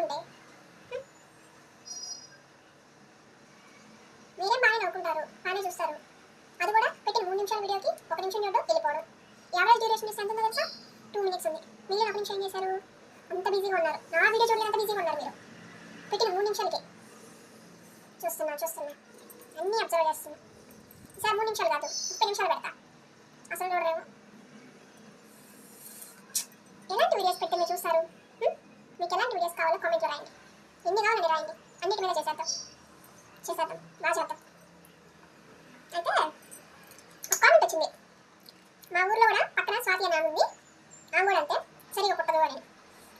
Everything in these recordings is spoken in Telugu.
నవ్వుకుంటే? మీరేం బాగా నవ్వుకుంటారు బాగానే చూస్తారు. అది కూడా పెట్టిన మూడు నిమిషాల వీడియోకి ఒక నిమిషం చూడడం వెళ్ళిపోవడం. యావరేజ్ డ్యూరేషన్ ఎంత ఉందో తెలుసా? టూ మినిట్స్ ఉంది. మీరు ఒక నిమిషం ఏం చేశారు? అంత బిజీగా ఉన్నారు. నా వీడియో చూడలేదంత బిజీగా ఉన్నారు మీరు. పెట్టిన మూడు నిమిషాలకే. చూస్తున్నా చూస్తున్నా. అన్నీ అబ్జర్వ్ చేస్తున్నా. సార్ మూడు నిమిషాలు కాదు ముప్పై నిమిషాలు పెడతా. అసలు చూడరేమో. ఎలాంటి వీడియోస్ పెట్టి మీరు చూస్తారు? ఎలాంటి కామెంట్లో రాయండి ఎన్ని కావాలండి రాయండి అన్నిటి మీద చేసేద్దాం. చేసేద్దాం. బాగా చేద్దాం. అయితే ఒక కామెంట్ వచ్చింది. మా ఊర్లో కూడా పక్కన స్వాతి అని ఉంది ఆమె కూడా అంతే సరిగా పుట్టదు అని.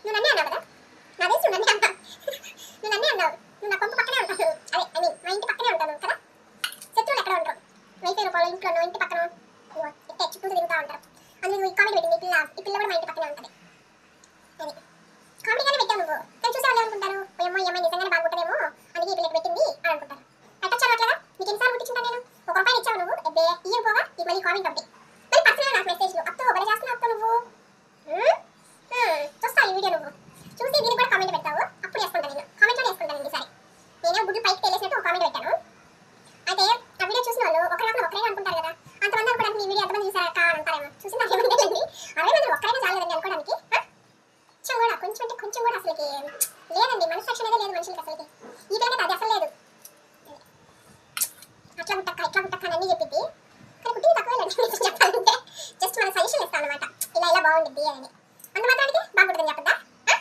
నువ్వు నన్నే అన్నావు కదా? నా తెలుసు నువ్వు నన్నే అన్నా నువ్వు నన్నే అన్నావు. నువ్వు నా కొంప పక్కనే ఉంటాను అదే ఐ మీన్ మా ఇంటి పక్కనే ఉంటాను కదా? శత్రువులు ఎక్కడ ఉంటారు వైఫై రూపాయలు ఇంట్లో ఇంటి పక్కన ఇట్టే చుట్టూ తిరుగుతూ ఉంటారు. అందులో ఈ కామెంట్ పెట్టింది ఈ పిల్ల ఈ పిల్ల కూడా మా ఇంటి పక్కనే ఉంటుంది. అది కామెడీగానే పెట్టావు నువ్వు. కానీ చూసే వాళ్ళు అనుకుంటారు ఏమో ఈ నిజంగానే బాగుంటుందేమో అందుకే ఇప్పుడు పెట్టింది అని అనుకుంటారు పెట్టచ్చాను అట్లా నీకు ఎన్నిసార్లు పుట్టించుంటా నేను? ఒక రూపాయి ఇచ్చావు నువ్వు? ఎబ్బే ఇయ్యం పోగా ఇది మళ్ళీ కామెంట్ ఒకటి. మరి పర్సనల్ నాకు మెసేజ్లు అత్తో ఒకరు చేస్తున్నావు అత్తో నువ్వు హ్మ్? హ్మ్, చూస్తా ఈ వీడియో నువ్వు చూసి దీనికి కూడా కామెంట్ పెడతావు అప్పుడు వేసుకుంటా నేను కామెంట్లోనే వేసుకుంటాను ఈసారి నేనే గుడ్లు పైకి తెలిసినట్టు ఒక కామెంట్ పెట్టాను అయితే ఆ వీడియో చూసిన వాళ్ళు ఒకరి కాకుండా ఒకరే అనుకుంటారు కదా అంతమంది అనుకోవడానికి ఈ వీడియో ఎంతమంది చూసారా అక్క అని అంటారేమో చూసి నాకు ఏమంటే అరవై మంది ఒక్కరైనా చాలేదండి అనుకోవడానికి ఆ? కొంచెం కూడా కొంచెం అంటే కొంచెం కూడా అసలుకి లేదండి మనసాక్షి అనేది లేదు మనుషులకి అసలుకి ఈ పిల్లకి అది అసలు లేదు అట్లా పుట్టక్క ఇట్లా పుట్టక్క అని అన్నీ చెప్పింది కానీ పుట్టింది తక్కువే లేదు చెప్పాలంటే జస్ట్ మన సజెషన్ ఇస్తాను అనమాట ఇలా ఇలా బాగుంటుంది అని అంత మాత్రానికి బాగుంటుందని చెప్పద్దా ఆ?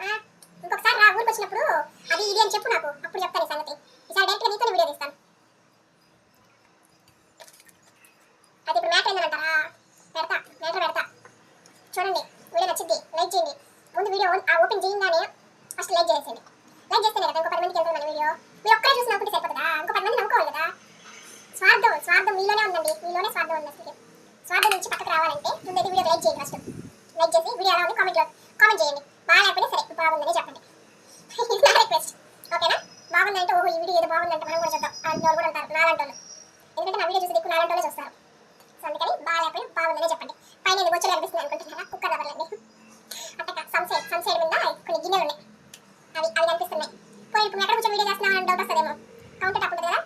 ఆ, ఇంకొకసారి రా ఊరికి వచ్చినప్పుడు అది ఇది అని చెప్పు నాకు అప్పుడు చెప్తాను ఈ సంగతి ఈసారి డైరెక్ట్గా నీతో వీడియో తీస్తాను అది ఇప్పుడు మ్యాటర్ ఏంటంటారా పెడతా మ్యాటర్ పెడతా చూడండి వీడియో నచ్చింది లైక్ చేయండి ముందు వీడియో ఆ ఓపెన్ చేయగానే ఫస్ట్ లైక్ చేసేయండి లైక్ చేస్తేనే కదా ఇంకో పది మందికి వెళ్తుంది మన వీడియో మీరు ఒక్కరే చూసి నవ్వుకుంటే సరిపోతుందా ఇంకో పది మంది నవ్వుకోవాలి కదా స్వార్థం మీలోనే ఉందండి. మీలోనే స్వార్థం ఉంది అసలు. స్వార్థం నుంచి పక్కకు రావాలంటే ముందైతే వీడియో లైక్ చేయండి ఫస్ట్ లైక్ చేసి వీడియో ఎలా ఉంది కామెంట్లో కామెంట్ చేయండి. బాగాలేకపోతే సరే బాగుందని చెప్పండి. ఇది నా రిక్వెస్ట్ ఓకేనా బాగుందంటే ఓహో ఈ వీడియో ఏదో బాగుందంటే మనం కూడా చూద్దాం. అలాంటి కూడా ఉంటారు నాలంటి ఎందుకంటే నా వీడియో చూసి ఎక్కువ నాలంటి వాళ్ళే చూస్తారు. సో అందుకని బాగాలేకపోయినా బాగుందని చెప్పండి. పైన ఇది బొచ్చలు కనిపిస్తుంది అనుకుంటున్నారా? కుక్కర్ రవర్లండి అట్టక సన్సైడ్ సన్సైడ్ మీద? కొన్ని గిన్నెలు ఉన్నాయి. అవి అవి కనిపిస్తున్నాయి. పోయి ఇప్పుడు ఎక్కడ కూర్చొని వీడియో చేస్తున్నావు? అని డౌట్ వస్తుందేమో. కౌంటర్ టాప్ ఉంటుంది కదా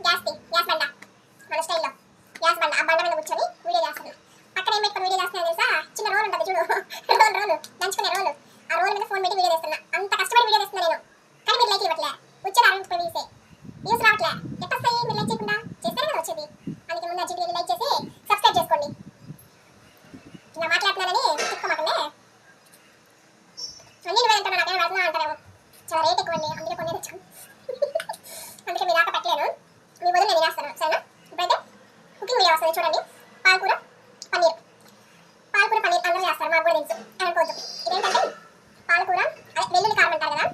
గ్యాస్ ది గ్యాస్ బండ మన స్టైల్లో గ్యాస్ బండ ఆ బండ మీద కూర్చొని వీడియో చేస్తున్నాను పక్కన ఏం పెట్టుకొని వీడియో చేస్తున్నా తెలుసా చిన్న రోల్ ఉంటుంది చూడు రోల్ రోల్ దంచుకునే రోల్ ఆ రోల్ మీద ఫోన్ పెట్టి వీడియో చేస్తున్నా అంత కష్టపడి వీడియో చేస్తున్నా నేను కానీ మీరు లైక్ ఇవ్వట్లే వచ్చారు అరవై ముప్పై వ్యూసే వ్యూస్ రావట్లే ఎట్లా వస్తాయి మీరు లైక్ చేయకుండా చేస్తేనే కదా వచ్చేది అందుకే ముందు అర్జెంట్ వెళ్ళి లైక్ చేసి సబ్స్క్రైబ్ చేసుకోండి ఇలా మాట్లాడుతున్నానని తిక్కమాకండి అన్ని నువ్వే అంటాను నాకేమైనా పెడుతున్నా అంటారేమో చాలా రేట్ ఎక్కువ అండి అందుకే కొన్ని తెచ్చాను అందుకే మీ దాకా పెట్టలేను మీ వదిలి నేను వేస్తాను సరేనా ఇప్పుడైతే కుకింగ్ వీడియో వస్తుంది చూడండి పాలకూర పన్నీర్ పాలకూర పన్నీర్ అందరూ చేస్తారు మాకు కూడా తెలుసు అనుకోవద్దు ఇదేంటంటే పాలకూర అదే వెల్లుల్లి కారం అంటారు కదా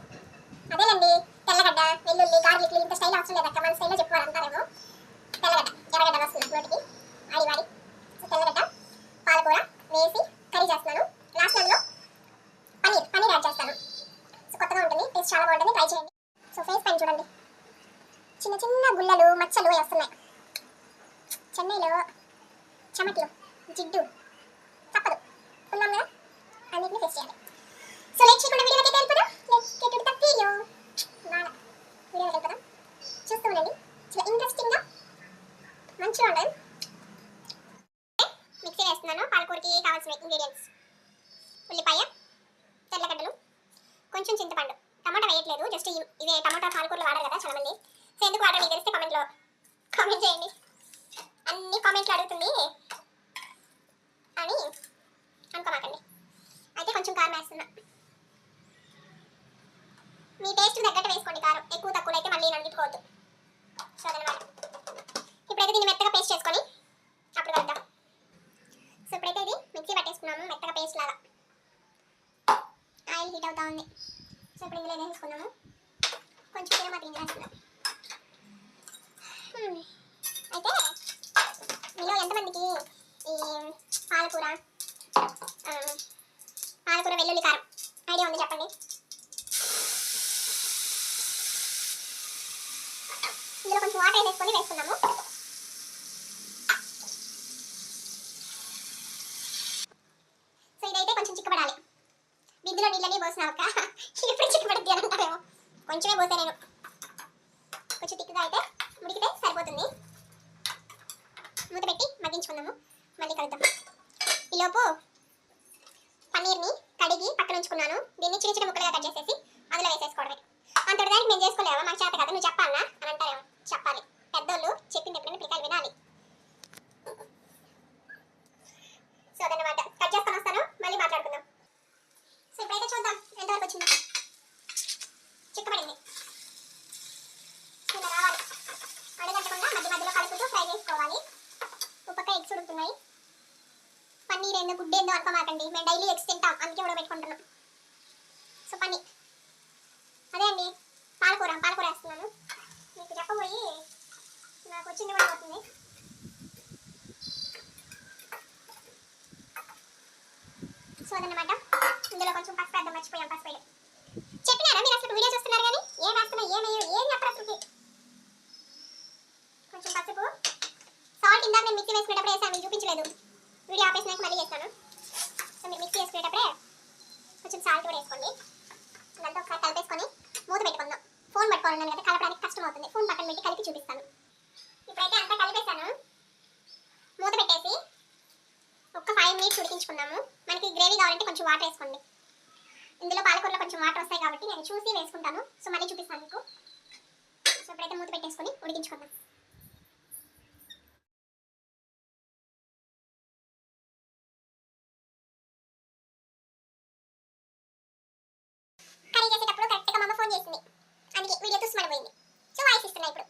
అదేనండి తెల్లగడ్డ వెల్లుల్లి గార్లిక్లు ఇంత స్టైల్ మన స్టైల్లో చెప్పుకోవాలి అంటారేమో తెల్లగడ్డ ఎర్రగడ్డ వస్తుంది నోటికి. ఆడి వాడి సో తెల్లగడ్డ పాలకూర వేసి కర్రీ చేస్తున్నాను. లాస్ట్ అందులో పన్నీర్ పన్నీర్ యాడ్ చేస్తాను. సో కొత్తగా ఉంటుంది టేస్ట్ చాలా బాగుంటుంది ట్రై చేయండి. సో ఫేస్ పైన చూడండి. చిన్న చిన్న గుల్లలు మచ్చలు అవి వస్తున్నాయి. చెన్నైలో చెమట్లు జిడ్డు తప్పదు. ఉన్నాం కదా? అన్నింటినీ ఫేస్ చేయాలి. సో లైక్ చేయకుండా వీడియోకి వెళ్ళిపోదాం. Let's get to the video బాగా వీడియోకి వెళ్ళిపోదాం చూస్తూ ఉండండి చాలా ఇంట్రెస్టింగ్గా మంచిగా ఉంటుంది మిక్సీ వేస్తున్నాను పాలకూరకి కావాల్సిన ఇంగ్రీడియంట్స్ ఉల్లిపాయ తెల్లగడ్డలు కొంచెం చింతపండు టమాటా వేయట్లేదు. జస్ట్ ఇవి- ఇవే టమాటా పాలకూరలు వాడారు కదా చాలా మంది సో ఎందుకు వాడరు మీకు తెలిస్తే కామెంట్లో కామెంట్ చేయండి. అన్ని కామెంట్లు అడుగుతుంది. అని అనుకోమాకండి. అయితే కొంచెం కారం వేస్తున్నా. మీ టేస్ట్ తగ్గట్టు వేసుకోండి కారం. ఎక్కువ తక్కువ అయితే మళ్ళీ నన్ను సో అదనమాట. ఇప్పుడైతే దీన్ని మెత్తగా పేస్ట్ చేసుకొని అప్పుడు కలుద్దాం. సో ఇప్పుడైతే ఇది మిక్సీ పట్టేసుకున్నాము. మెత్తగా పేస్ట్ లాగా. ఆయిల్ హీట్ అవుతా ఉంది. సో ఇప్పుడు ఇందులో వేసేసుకున్నాము కొంచెం తినమా తినేస్తున్నాం అయితే మీలో ఎంతమందికి ఈ పాలకూర పాలకూర వెల్లుల్లి కారం ఐడియా ఉంది చెప్పండి? ఇందులో కొంచెం వాటర్ వేసేసుకొని వేసుకున్నాము సో ఇదైతే కొంచెం చిక్కబడాలి. బిందులో నీళ్ళని పోసిన ఒక కొంచెమే పోసా నేను కొంచెం తిక్కుగా అయితే ముడికితే సరిపోతుంది. మూతపెట్టి మగ్గించుకుందాము. మళ్ళీ కలుద్దాం. ఈలోపు పన్నీర్ని కడిగి పక్కన ఉంచుకున్నాను. దీన్ని చిన్న చిన్న ముక్కలుగా కట్ చేసేసి అందులో వేసేసుకోవడమే. అంతటి దానికి నేను చేసుకోలేవా? మాకు చేత కదా. నువ్వు చెప్పాలన్నా అనుకోమాకండి మేము డైలీ ఎగ్స్ తింటాం. అందుకే ఉడబెట్టుకుంటున్నాం సో పన్నీర్ అదే అండి పాలకూర పాలకూర వేస్తున్నాను. మీకు చెప్పబోయి నాకు వచ్చింది కూడా అవుతుంది. సో అదనమాట ఇందులో కొంచెం పసుపు వేద్దాం మర్చిపోయాం పసుపు వేయడం. చెప్పినారా మీరు అసలు వీడియో చూస్తున్నారు కానీ? ఏం వేస్తున్నా ఏం ఏం చెప్పరు అసలు కొంచెం పసుపు. సాల్ట్ ఇందాక నేను మిక్సీ వేసుకునేటప్పుడు వేసాను చూపించలేదు. ఆపేసినాక మళ్ళీ చేస్తాను సో మీరు మిక్స్ చేసుకునేటప్పుడే కొంచెం సాల్ట్ కూడా వేసుకోండి. ఇదంతా ఒకసారి కలిపేసుకొని మూత పెట్టుకుందాం. ఫోన్ పట్టుకోవాలి కదా కలపడానికి కష్టం అవుతుంది. ఫోన్ పక్కన పెట్టి కలిపి చూపిస్తాను. ఇప్పుడైతే అంతా కలిపేసాను మూత పెట్టేసి ఒక ఫైవ్ మినిట్స్ ఉడికించుకున్నాము. మనకి గ్రేవీ కావాలంటే కొంచెం వాటర్ వేసుకోండి. ఇందులో పాలకూరలో కొంచెం వాటర్ వస్తాయి కాబట్టి నేను చూసి వేసుకుంటాను. సో మళ్ళీ చూపిస్తాను మీకు. సో ఇప్పుడైతే మూత పెట్టేసుకొని ఉడికించుకుందాం. కర్రీ చేసేటప్పుడు కరెక్ట్గా మా అమ్మ ఫోన్ చేసింది. అందుకే వీడియో చూసి మడిపోయింది సో వాయిస్ ఇస్తున్నా ఇప్పుడు.